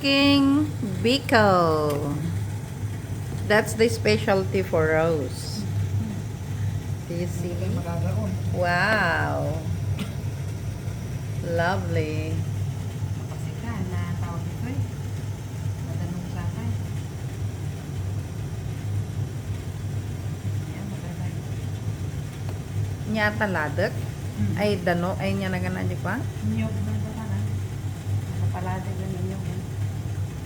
pickle. That's the specialty for Rose. Do you see? Wow. Lovely. Eh. Magagay. Nyata ladek. Ay, dano. Ay, niya na ganan di pa. Nyog na ito ka na. Napalada yan yung nyog. eh.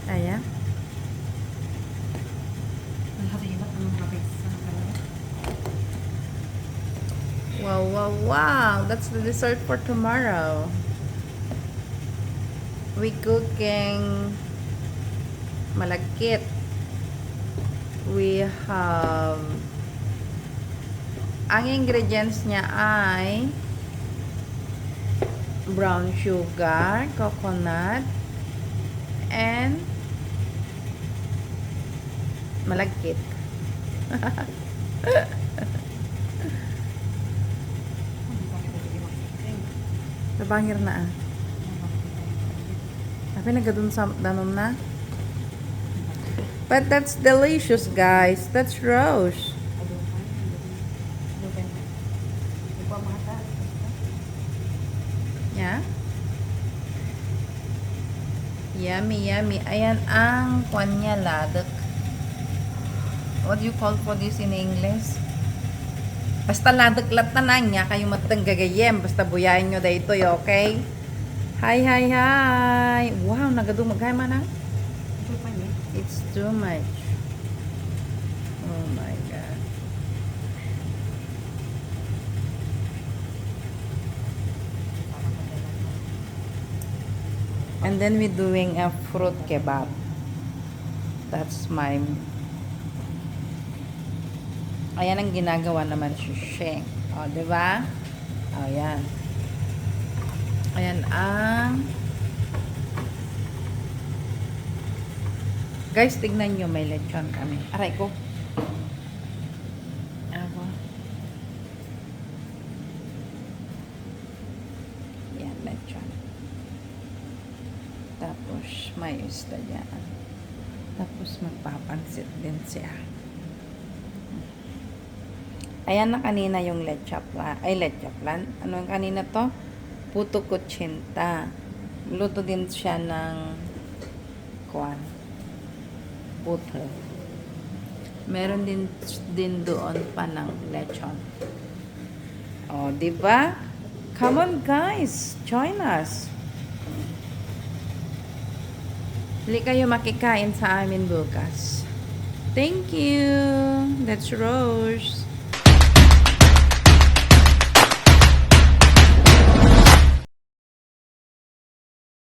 Ayan. Wow, wow, wow. That's the dessert for tomorrow. We cooking malagkit. We have ang ingredients niya ay brown sugar, coconut, and malagkit. Nabangir na ah. Tapi nagadun sa danon na. But that's delicious, guys. That's rose. Yeah? Yummy, yummy. Ayan ang kwan niya, ladok. What do you call for this in English? Basta ladok lat na lang niya, kayo matanggagayem. Basta buyayin nyo dito, okay? Hi, hi, hi! Wow, nagadumagay man ah. It's too much. Oh my God. And then we're doing a fruit kebab. That's my... Ayan ang ginagawa naman si Sheng. O, di ba? O, yan. Ayan ang... Guys, tignan nyo, may lechon kami. Aray ko. Ako. Yan, lechon. Tapos, may isda dyan. Tapos, magpapansit din siya. Ayan na kanina yung lecha. Ay, lecha plan. Ano yung kanina to? Puto kutsinta. Luto din siya ng kwan. Puto. Meron din din doon pa ng lechon. Oh, di ba? Come on guys, join us. Hindi kayo makikain sa amin bukas. Thank you. That's Rose.